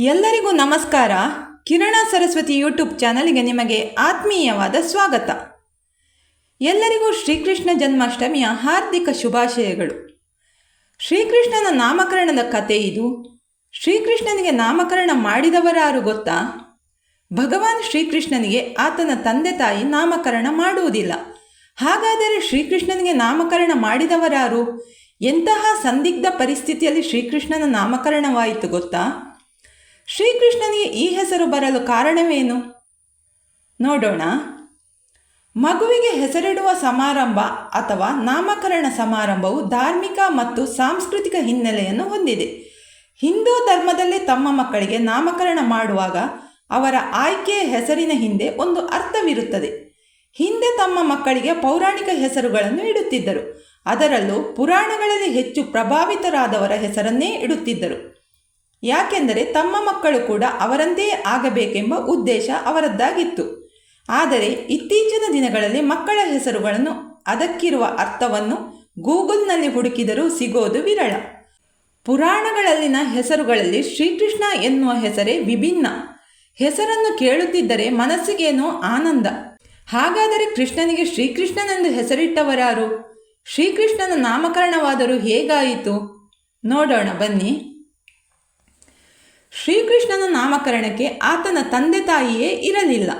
ಎಲ್ಲರಿಗೂ ನಮಸ್ಕಾರ. ಕಿರಣ ಸರಸ್ವತಿ ಯೂಟ್ಯೂಬ್ ಚಾನಲ್ಗೆ ನಿಮಗೆ ಆತ್ಮೀಯವಾದ ಸ್ವಾಗತ. ಎಲ್ಲರಿಗೂ ಶ್ರೀಕೃಷ್ಣ ಜನ್ಮಾಷ್ಟಮಿಯ ಹಾರ್ದಿಕ ಶುಭಾಶಯಗಳು. ಶ್ರೀಕೃಷ್ಣನ ನಾಮಕರಣದ ಕತೆ ಇದು. ಶ್ರೀಕೃಷ್ಣನಿಗೆ ನಾಮಕರಣ ಮಾಡಿದವರಾರು ಗೊತ್ತಾ? ಭಗವಾನ್ ಶ್ರೀಕೃಷ್ಣನಿಗೆ ಆತನ ತಂದೆ ತಾಯಿ ನಾಮಕರಣ ಮಾಡುವುದಿಲ್ಲ. ಹಾಗಾದರೆ ಶ್ರೀಕೃಷ್ಣನಿಗೆ ನಾಮಕರಣ ಮಾಡಿದವರಾರು? ಎಂತಹ ಸಂದಿಗ್ಧ ಪರಿಸ್ಥಿತಿಯಲ್ಲಿ ಶ್ರೀಕೃಷ್ಣನ ನಾಮಕರಣವಾಯಿತು ಗೊತ್ತಾ? ಶ್ರೀಕೃಷ್ಣನಿಗೆ ಈ ಹೆಸರು ಬರಲು ಕಾರಣವೇನು? ನೋಡೋಣ. ಮಗುವಿಗೆ ಹೆಸರಿಡುವ ಸಮಾರಂಭ ಅಥವಾ ನಾಮಕರಣ ಸಮಾರಂಭವು ಧಾರ್ಮಿಕ ಮತ್ತು ಸಾಂಸ್ಕೃತಿಕ ಹಿನ್ನೆಲೆಯನ್ನು ಹೊಂದಿದೆ. ಹಿಂದೂ ಧರ್ಮದಲ್ಲಿ ತಮ್ಮ ಮಕ್ಕಳಿಗೆ ನಾಮಕರಣ ಮಾಡುವಾಗ ಅವರ ಆಯ್ಕೆಯ ಹೆಸರಿನ ಹಿಂದೆ ಒಂದು ಅರ್ಥವಿರುತ್ತದೆ. ಹಿಂದೆ ತಮ್ಮ ಮಕ್ಕಳಿಗೆ ಪೌರಾಣಿಕ ಹೆಸರುಗಳನ್ನು ಇಡುತ್ತಿದ್ದರು. ಅದರಲ್ಲೂ ಪುರಾಣಗಳಲ್ಲಿ ಹೆಚ್ಚು ಪ್ರಭಾವಿತರಾದವರ ಹೆಸರನ್ನೇ ಇಡುತ್ತಿದ್ದರು. ಯಾಕೆಂದರೆ ತಮ್ಮ ಮಕ್ಕಳು ಕೂಡ ಅವರಂತೆಯೇ ಆಗಬೇಕೆಂಬ ಉದ್ದೇಶ ಅವರದ್ದಾಗಿತ್ತು. ಆದರೆ ಇತ್ತೀಚಿನ ದಿನಗಳಲ್ಲಿ ಮಕ್ಕಳ ಹೆಸರುಗಳನ್ನು ಅದಕ್ಕಿರುವ ಅರ್ಥವನ್ನು ಗೂಗಲ್ನಲ್ಲಿ ಹುಡುಕಿದರೂ ಸಿಗೋದು ವಿರಳ. ಪುರಾಣಗಳಲ್ಲಿನ ಹೆಸರುಗಳಲ್ಲಿ ಶ್ರೀಕೃಷ್ಣ ಎನ್ನುವ ಹೆಸರೇ ವಿಭಿನ್ನ. ಹೆಸರನ್ನು ಕೇಳುತ್ತಿದ್ದರೆ ಮನಸ್ಸಿಗೇನೋ ಆನಂದ. ಹಾಗಾದರೆ ಕೃಷ್ಣನಿಗೆ ಶ್ರೀಕೃಷ್ಣನೆಂದು ಹೆಸರಿಟ್ಟವರಾರು? ಶ್ರೀಕೃಷ್ಣನ ನಾಮಕರಣವಾದರೂ ಹೇಗಾಯಿತು? ನೋಡೋಣ ಬನ್ನಿ. ಶ್ರೀಕೃಷ್ಣನ ನಾಮಕರಣಕ್ಕೆ ಆತನ ತಂದೆ ತಾಯಿಯೇ ಇರಲಿಲ್ಲ.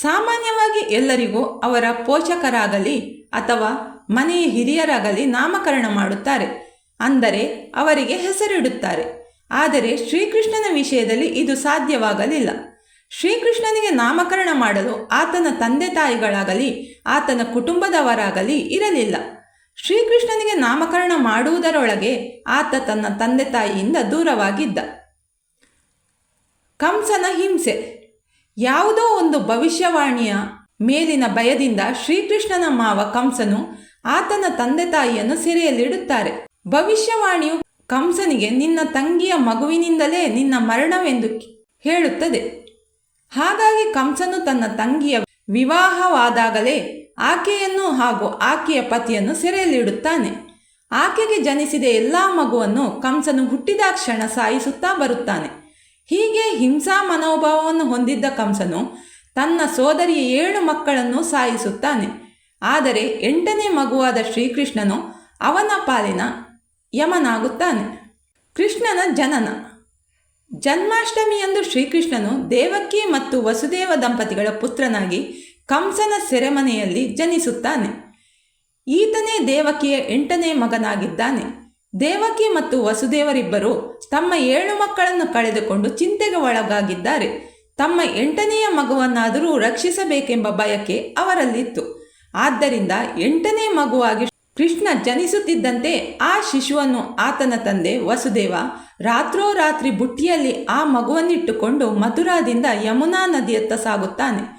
ಸಾಮಾನ್ಯವಾಗಿ ಎಲ್ಲರಿಗೂ ಅವರ ಪೋಷಕರಾಗಲಿ ಅಥವಾ ಮನೆಯ ಹಿರಿಯರಾಗಲಿ ನಾಮಕರಣ ಮಾಡುತ್ತಾರೆ. ಅಂದರೆ ಅವರಿಗೆ ಹೆಸರಿಡುತ್ತಾರೆ. ಆದರೆ ಶ್ರೀಕೃಷ್ಣನ ವಿಷಯದಲ್ಲಿ ಇದು ಸಾಧ್ಯವಾಗಲಿಲ್ಲ. ಶ್ರೀಕೃಷ್ಣನಿಗೆ ನಾಮಕರಣ ಮಾಡಲು ಆತನ ತಂದೆ ತಾಯಿಗಳಾಗಲಿ, ಆತನ ಕುಟುಂಬದವರಾಗಲಿ ಇರಲಿಲ್ಲ. ಶ್ರೀಕೃಷ್ಣನಿಗೆ ನಾಮಕರಣ ಮಾಡುವುದರೊಳಗೆ ಆತ ತನ್ನ ತಂದೆ ತಾಯಿಯಿಂದ ದೂರವಾಗಿದ್ದ. ಕಂಸನ ಹಿಂಸೆ. ಯಾವುದೋ ಒಂದು ಭವಿಷ್ಯವಾಣಿಯ ಮೇಲಿನ ಭಯದಿಂದ ಶ್ರೀಕೃಷ್ಣನ ಮಾವ ಕಂಸನು ಆತನ ತಂದೆ ತಾಯಿಯನ್ನು ಸೆರೆಯಲ್ಲಿಡುತ್ತಾರೆ. ಭವಿಷ್ಯವಾಣಿಯು ಕಂಸನಿಗೆ, ನಿನ್ನ ತಂಗಿಯ ಮಗುವಿನಿಂದಲೇ ನಿನ್ನ ಮರಣವೆಂದು ಹೇಳುತ್ತದೆ. ಹಾಗಾಗಿ ಕಂಸನು ತನ್ನ ತಂಗಿಯ ವಿವಾಹವಾದಾಗಲೇ ಆಕೆಯನ್ನು ಹಾಗೂ ಆಕೆಯ ಪತಿಯನ್ನು ಸೆರೆಯಲ್ಲಿಡುತ್ತಾನೆ. ಆಕೆಗೆ ಜನಿಸಿದ ಎಲ್ಲ ಮಗುವನ್ನು ಕಂಸನು ಹುಟ್ಟಿದ ಕ್ಷಣ ಸಾಯಿಸುತ್ತಾ ಬರುತ್ತಾನೆ. ಹೀಗೆ ಹಿಂಸಾ ಮನೋಭಾವವನ್ನು ಹೊಂದಿದ್ದ ಕಂಸನು ತನ್ನ ಸೋದರಿಯ ಏಳು ಮಕ್ಕಳನ್ನು ಸಾಯಿಸುತ್ತಾನೆ. ಆದರೆ ಎಂಟನೇ ಮಗುವಾದ ಶ್ರೀಕೃಷ್ಣನು ಅವನ ಪಾಲಿನ ಯಮನಾಗುತ್ತಾನೆ. ಕೃಷ್ಣನ ಜನನ. ಜನ್ಮಾಷ್ಟಮಿಯಂದು ಶ್ರೀಕೃಷ್ಣನು ದೇವಕಿ ಮತ್ತು ವಸುದೇವ ದಂಪತಿಗಳ ಪುತ್ರನಾಗಿ ಕಂಸನ ಸೆರೆಮನೆಯಲ್ಲಿ ಜನಿಸುತ್ತಾನೆ. ಈತನೇ ದೇವಕಿಯ ಎಂಟನೇ ಮಗನಾಗಿದ್ದಾನೆ. ದೇವಕಿ ಮತ್ತು ವಸುದೇವರಿಬ್ಬರು ತಮ್ಮ ಏಳು ಮಕ್ಕಳನ್ನು ಕಳೆದುಕೊಂಡು ಚಿಂತೆಗೆ ಒಳಗಾಗಿದ್ದಾರೆ. ತಮ್ಮ ಎಂಟನೆಯ ಮಗುವನ್ನಾದರೂ ರಕ್ಷಿಸಬೇಕೆಂಬ ಬಯಕೆ ಅವರಲ್ಲಿತ್ತು. ಆದ್ದರಿಂದ ಎಂಟನೇ ಮಗುವಾಗಿ ಕೃಷ್ಣ ಜನಿಸುತ್ತಿದ್ದಂತೆ ಆ ಶಿಶುವನ್ನು ಆತನ ತಂದೆ ವಸುದೇವ ರಾತ್ರೋರಾತ್ರಿ ಬುಟ್ಟಿಯಲ್ಲಿ ಆ ಮಗುವನ್ನಿಟ್ಟುಕೊಂಡು ಮಥುರಾದಿಂದ ಯಮುನಾ ನದಿಯತ್ತ ಸಾಗುತ್ತಾನೆ.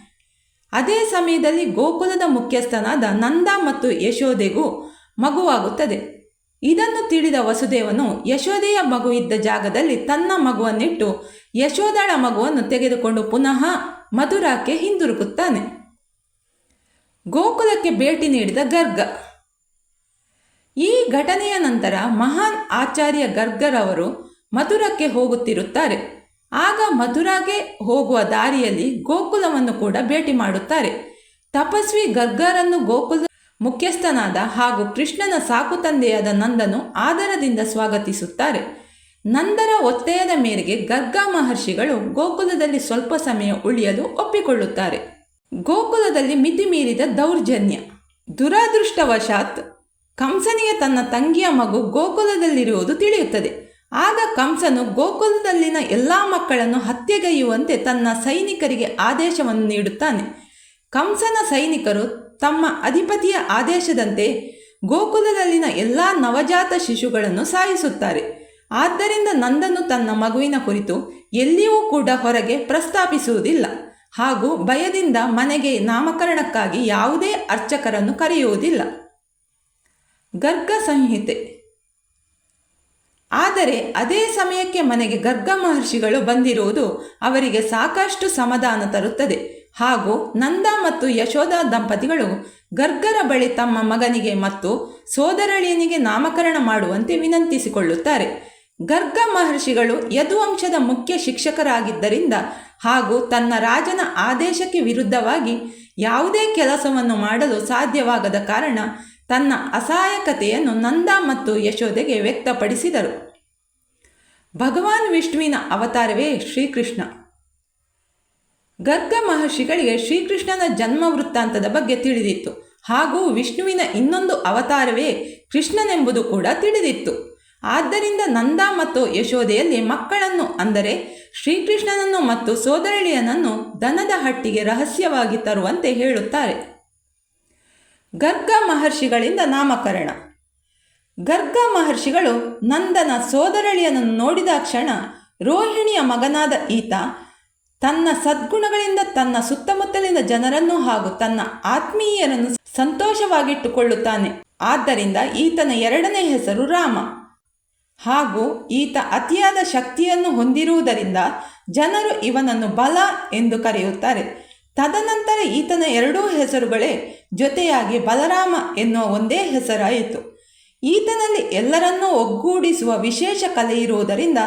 ಅದೇ ಸಮಯದಲ್ಲಿ ಗೋಕುಲದ ಮುಖ್ಯಸ್ಥನಾದ ನಂದ ಮತ್ತು ಯಶೋದೆಗೂ ಮಗುವಾಗುತ್ತದೆ. ಇದನ್ನು ತಿಳಿದ ವಸುದೇವನು ಯಶೋದೆಯ ಮಗು ಇದ್ದ ಜಾಗದಲ್ಲಿ ತನ್ನ ಮಗುವನ್ನಿಟ್ಟು ಯಶೋದಳ ಮಗುವನ್ನು ತೆಗೆದುಕೊಂಡು ಪುನಃ ಮಧುರಾಕ್ಕೆ ಹಿಂದಿರುಗುತ್ತಾನೆ. ಗೋಕುಲಕ್ಕೆ ಭೇಟಿ ನೀಡಿದ ಗರ್ಗ. ಈ ಘಟನೆಯ ನಂತರ ಮಹಾನ್ ಆಚಾರ್ಯ ಗರ್ಗರವರು ಮಧುರಕ್ಕೆ ಹೋಗುತ್ತಿರುತ್ತಾರೆ. ಆಗ ಮಥುರಾಗೆ ಹೋಗುವ ದಾರಿಯಲ್ಲಿ ಗೋಕುಲವನ್ನು ಕೂಡ ಭೇಟಿ ಮಾಡುತ್ತಾರೆ. ತಪಸ್ವಿ ಗರ್ಗರನ್ನು ಗೋಕುಲ ಮುಖ್ಯಸ್ಥನಾದ ಹಾಗೂ ಕೃಷ್ಣನ ಸಾಕು ತಂದೆಯಾದ ನಂದನು ಆದರದಿಂದ ಸ್ವಾಗತಿಸುತ್ತಾರೆ. ನಂದರ ಒತ್ತಾಯದ ಮೇರೆಗೆ ಗರ್ಗಾ ಮಹರ್ಷಿಗಳು ಗೋಕುಲದಲ್ಲಿ ಸ್ವಲ್ಪ ಸಮಯ ಉಳಿಯಲು ಒಪ್ಪಿಕೊಳ್ಳುತ್ತಾರೆ. ಗೋಕುಲದಲ್ಲಿ ಮಿತಿ ಮೀರಿದ ದೌರ್ಜನ್ಯ. ದುರಾದೃಷ್ಟವಶಾತ್ ಕಂಸನಿಯ ತನ್ನ ತಂಗಿಯ ಮಗು ಗೋಕುಲದಲ್ಲಿರುವುದು ತಿಳಿಯುತ್ತದೆ. ಆಗ ಕಂಸನು ಗೋಕುಲದಲ್ಲಿನ ಎಲ್ಲ ಮಕ್ಕಳನ್ನು ಹತ್ಯೆಗೈಯುವಂತೆ ತನ್ನ ಸೈನಿಕರಿಗೆ ಆದೇಶವನ್ನು ನೀಡುತ್ತಾನೆ. ಕಂಸನ ಸೈನಿಕರು ತಮ್ಮ ಅಧಿಪತಿಯ ಆದೇಶದಂತೆ ಗೋಕುಲದಲ್ಲಿನ ಎಲ್ಲ ನವಜಾತ ಶಿಶುಗಳನ್ನು ಸಾಯಿಸುತ್ತಾರೆ. ಆದ್ದರಿಂದ ನಂದನು ತನ್ನ ಮಗುವಿನ ಕುರಿತು ಎಲ್ಲಿಯೂ ಕೂಡ ಹೊರಗೆ ಪ್ರಸ್ತಾಪಿಸುವುದಿಲ್ಲ. ಹಾಗೂ ಭಯದಿಂದ ಮನೆಗೆ ನಾಮಕರಣಕ್ಕಾಗಿ ಯಾವುದೇ ಅರ್ಚಕರನ್ನು ಕರೆಯುವುದಿಲ್ಲ. ಗರ್ಗ ಸಂಹಿತೆ ಆದರೆ ಅದೇ ಸಮಯಕ್ಕೆ ಮನೆಗೆ ಗರ್ಗ ಮಹರ್ಷಿಗಳು ಬಂದಿರುವುದು ಅವರಿಗೆ ಸಾಕಷ್ಟು ಸಮಾಧಾನ ತರುತ್ತದೆ. ಹಾಗೂ ನಂದ ಮತ್ತು ಯಶೋಧ ದಂಪತಿಗಳು ಗರ್ಗರ ಬಳಿ ತಮ್ಮ ಮಗನಿಗೆ ಮತ್ತು ಸೋದರಳಿಯನಿಗೆ ನಾಮಕರಣ ಮಾಡುವಂತೆ ವಿನಂತಿಸಿಕೊಳ್ಳುತ್ತಾರೆ. ಗರ್ಗ ಮಹರ್ಷಿಗಳು ಯದುವಂಶದ ಮುಖ್ಯ ಶಿಕ್ಷಕರಾಗಿದ್ದರಿಂದ ಹಾಗೂ ತನ್ನ ರಾಜನ ಆದೇಶಕ್ಕೆ ವಿರುದ್ಧವಾಗಿ ಯಾವುದೇ ಕೆಲಸವನ್ನು ಮಾಡಲು ಸಾಧ್ಯವಾಗದ ಕಾರಣ ತನ್ನ ಅಸಹಾಯಕತೆಯನ್ನು ನಂದ ಮತ್ತು ಯಶೋದೆಗೆ ವ್ಯಕ್ತಪಡಿಸಿದರು. ಭಗವಾನ್ ವಿಷ್ಣುವಿನ ಅವತಾರವೇ ಶ್ರೀಕೃಷ್ಣ. ಗರ್ಗ ಮಹರ್ಷಿಗಳಿಗೆ ಶ್ರೀಕೃಷ್ಣನ ಜನ್ಮ ವೃತ್ತಾಂತದ ಬಗ್ಗೆ ತಿಳಿದಿತ್ತು. ಹಾಗೂ ವಿಷ್ಣುವಿನ ಇನ್ನೊಂದು ಅವತಾರವೇ ಕೃಷ್ಣನೆಂಬುದು ಕೂಡ ತಿಳಿದಿತ್ತು. ಆದ್ದರಿಂದ ನಂದ ಮತ್ತು ಯಶೋದೆಯಲ್ಲಿ ಮಕ್ಕಳನ್ನು ಅಂದರೆ ಶ್ರೀಕೃಷ್ಣನನ್ನು ಮತ್ತು ಸೋದರಳಿಯನನ್ನು ದನದ ಹಟ್ಟಿಗೆ ರಹಸ್ಯವಾಗಿ ತರುವಂತೆ ಹೇಳುತ್ತಾರೆ. ಗರ್ಗ ಮಹರ್ಷಿಗಳಿಂದ ನಾಮಕರಣ. ಗರ್ಗ ಮಹರ್ಷಿಗಳು ನಂದನ ಸೋದರಳಿಯನ್ನು ನೋಡಿದ ಕ್ಷಣ ರೋಹಿಣಿಯ ಮಗನಾದ ಈತ ತನ್ನ ಸದ್ಗುಣಗಳಿಂದ ತನ್ನ ಸುತ್ತಮುತ್ತಲಿನ ಜನರನ್ನು ಹಾಗೂ ತನ್ನ ಆತ್ಮೀಯರನ್ನು ಸಂತೋಷವಾಗಿಟ್ಟುಕೊಳ್ಳುತ್ತಾನೆ. ಆದ್ದರಿಂದ ಈತನ ಎರಡನೇ ಹೆಸರು ರಾಮ. ಹಾಗೂ ಈತ ಅತಿಯಾದ ಶಕ್ತಿಯನ್ನು ಹೊಂದಿರುವುದರಿಂದ ಜನರು ಇವನನ್ನು ಬಲ ಎಂದು ಕರೆಯುತ್ತಾರೆ. ತದನಂತರ ಈತನ ಎರಡೂ ಹೆಸರುಗಳೇ ಜೊತೆಯಾಗಿ ಬಲರಾಮ ಎನ್ನುವ ಒಂದೇ ಹೆಸರಾಯಿತು. ಈತನಲ್ಲಿ ಎಲ್ಲರನ್ನೂ ಒಗ್ಗೂಡಿಸುವ ವಿಶೇಷ ಕಲೆ ಇರುವುದರಿಂದ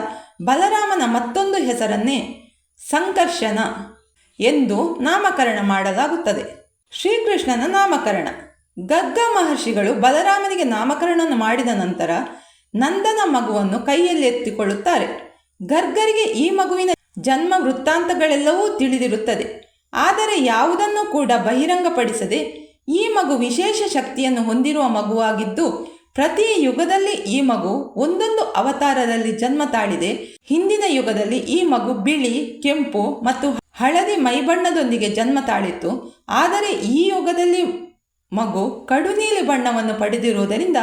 ಬಲರಾಮನ ಮತ್ತೊಂದು ಹೆಸರನ್ನೇ ಸಂಕರ್ಷಣ ಎಂದು ನಾಮಕರಣ ಮಾಡಲಾಗುತ್ತದೆ. ಶ್ರೀಕೃಷ್ಣನ ನಾಮಕರಣ. ಗಗ್ಗ ಮಹರ್ಷಿಗಳು ಬಲರಾಮನಿಗೆ ನಾಮಕರಣ ಮಾಡಿದ ನಂತರ ನಂದನ ಮಗುವನ್ನು ಕೈಯಲ್ಲಿ ಎತ್ತಿಕೊಳ್ಳುತ್ತಾರೆ. ಗರ್ಗರಿಗೆ ಈ ಮಗುವಿನ ಜನ್ಮ ವೃತ್ತಾಂತಗಳೆಲ್ಲವೂ ತಿಳಿದಿರುತ್ತದೆ. ಆದರೆ ಯಾವುದನ್ನು ಕೂಡ ಬಹಿರಂಗಪಡಿಸದೆ ಈ ಮಗು ವಿಶೇಷ ಶಕ್ತಿಯನ್ನು ಹೊಂದಿರುವ ಮಗುವಾಗಿದ್ದು, ಪ್ರತಿ ಯುಗದಲ್ಲಿ ಈ ಮಗು ಒಂದೊಂದು ಅವತಾರದಲ್ಲಿ ಜನ್ಮ ತಾಳಿದೆ. ಹಿಂದಿನ ಯುಗದಲ್ಲಿ ಈ ಮಗು ಬಿಳಿ, ಕೆಂಪು ಮತ್ತು ಹಳದಿ ಮೈಬಣ್ಣದೊಂದಿಗೆ ಜನ್ಮ ತಾಳಿತ್ತು. ಆದರೆ ಈ ಯುಗದಲ್ಲಿ ಮಗು ಕಡುನೀಲಿ ಬಣ್ಣವನ್ನು ಪಡೆದಿರುವುದರಿಂದ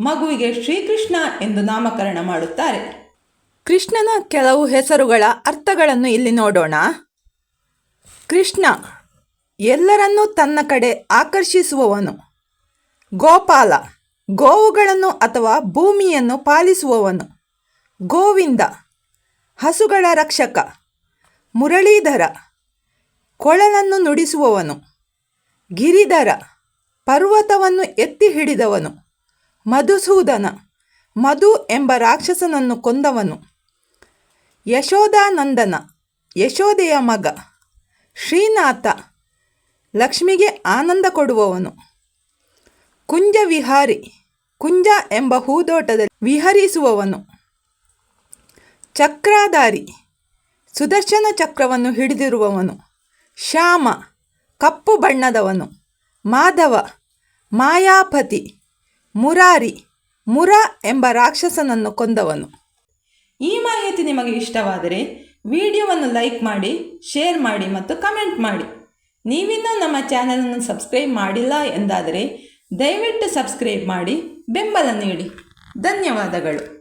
ಮಗುವಿಗೆ ಶ್ರೀಕೃಷ್ಣ ಎಂದು ನಾಮಕರಣ ಮಾಡುತ್ತಾರೆ. ಕೃಷ್ಣನ ಕೆಲವು ಹೆಸರುಗಳ ಅರ್ಥಗಳನ್ನು ಇಲ್ಲಿ ನೋಡೋಣ. ಕೃಷ್ಣ ಎಲ್ಲರನ್ನೂ ತನ್ನ ಕಡೆ ಆಕರ್ಷಿಸುವವನು. ಗೋಪಾಲ ಗೋವುಗಳನ್ನು ಅಥವಾ ಭೂಮಿಯನ್ನು ಪಾಲಿಸುವವನು. ಗೋವಿಂದ ಹಸುಗಳ ರಕ್ಷಕ. ಮುರಳೀಧರ ಕೊಳಲನ್ನು ನುಡಿಸುವವನು. ಗಿರಿಧರ ಪರ್ವತವನ್ನು ಎತ್ತಿ ಹಿಡಿದವನು. ಮಧುಸೂದನ ಮಧು ಎಂಬ ರಾಕ್ಷಸನನ್ನು ಕೊಂದವನು. ಯಶೋಧಾನಂದನ ಯಶೋದೆಯ ಮಗ. ಶ್ರೀನಾಥ ಲಕ್ಷ್ಮಿಗೆ ಆನಂದ ಕೊಡುವವನು. ಕುಂಜ ವಿಹಾರಿ ಕುಂಜ ಎಂಬ ಹೂದೋಟದಲ್ಲಿ ವಿಹರಿಸುವವನು. ಚಕ್ರಾಧಾರಿ, ಸುದರ್ಶನ ಚಕ್ರವನ್ನು ಹಿಡಿದಿರುವವನು. ಶ್ಯಾಮ, ಕಪ್ಪು ಬಣ್ಣದವನು. ಮಾಧವ, ಮಾಯಾಪತಿ, ಮುರಾರಿ, ಮುರ ಎಂಬ ರಾಕ್ಷಸನನ್ನು ಕೊಂದವನು. ಈ ಮಾಹಿತಿ ನಿಮಗೆ ಇಷ್ಟವಾದರೆ ವಿಡಿಯೋವನ್ನು ಲೈಕ್ ಮಾಡಿ, ಶೇರ್ ಮಾಡಿ ಮತ್ತು ಕಮೆಂಟ್ ಮಾಡಿ. ನೀವಿನ್ನೂ ನಮ್ಮ ಚಾನಲನ್ನು ಸಬ್ಸ್ಕ್ರೈಬ್ ಮಾಡಿಲ್ಲ ಎಂದಾದರೆ ದಯವಿಟ್ಟು ಸಬ್ಸ್ಕ್ರೈಬ್ ಮಾಡಿ, ಬೆಂಬಲ ನೀಡಿ. ಧನ್ಯವಾದಗಳು.